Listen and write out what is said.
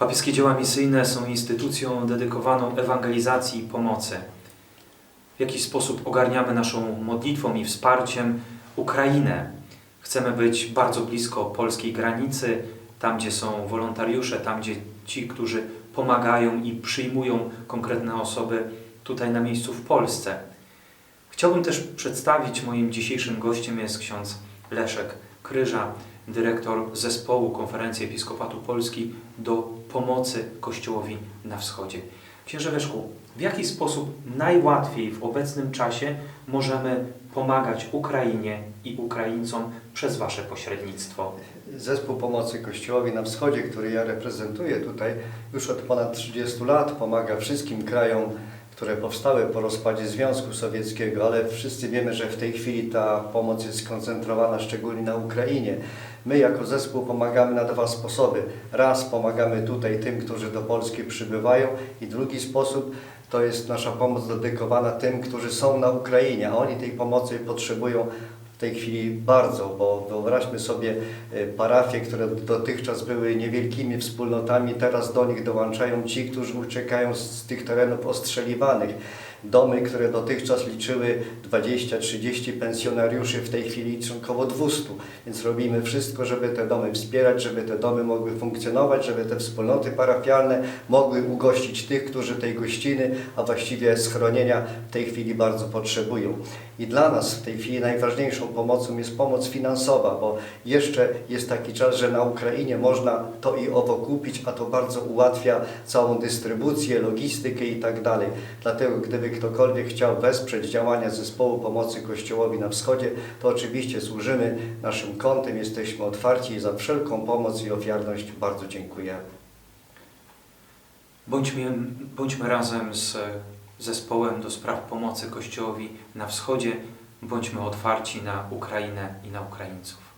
Papieskie dzieła misyjne są instytucją dedykowaną ewangelizacji i pomocy. W jakiś sposób ogarniamy naszą modlitwą i wsparciem Ukrainę. Chcemy być bardzo blisko polskiej granicy, tam gdzie są wolontariusze, tam gdzie ci, którzy pomagają i przyjmują konkretne osoby tutaj na miejscu w Polsce. Chciałbym też przedstawić moim dzisiejszym gościem jest ksiądz Leszek Kryża, dyrektor zespołu Konferencji Episkopatu Polski do pomocy Kościołowi na Wschodzie. Księże Leszku, w jaki sposób najłatwiej w obecnym czasie możemy pomagać Ukrainie i Ukraińcom przez Wasze pośrednictwo? Zespół Pomocy Kościołowi na Wschodzie, który ja reprezentuję tutaj, już od ponad 30 lat pomaga wszystkim krajom, które powstały po rozpadzie Związku Sowieckiego, ale wszyscy wiemy, że w tej chwili ta pomoc jest skoncentrowana szczególnie na Ukrainie. My jako zespół pomagamy na dwa sposoby. Raz pomagamy tutaj tym, którzy do Polski przybywają i drugi sposób to jest nasza pomoc dedykowana tym, którzy są na Ukrainie, a oni tej pomocy potrzebują w tej chwili bardzo, bo wyobraźmy sobie e, parafie, które dotychczas były niewielkimi wspólnotami, teraz do nich dołączają ci, którzy uciekają z tych terenów ostrzeliwanych. Domy, które dotychczas liczyły 20-30 pensjonariuszy, w tej chwili liczą około 200, więc robimy wszystko, żeby te domy wspierać, żeby te domy mogły funkcjonować, żeby te wspólnoty parafialne mogły ugościć tych, którzy tej gościny, a właściwie schronienia w tej chwili bardzo potrzebują. I dla nas w tej chwili najważniejszą pomocą jest pomoc finansowa, bo jeszcze jest taki czas, że na Ukrainie można to i owo kupić, a to bardzo ułatwia całą dystrybucję, logistykę i tak dalej. Dlatego ktokolwiek chciał wesprzeć działania Zespołu Pomocy Kościołowi na Wschodzie, to oczywiście służymy naszym kątem, jesteśmy otwarci i za wszelką pomoc i ofiarność bardzo dziękujemy. Bądźmy, bądźmy razem z zespołem do spraw pomocy Kościołowi na Wschodzie, bądźmy otwarci na Ukrainę i na Ukraińców.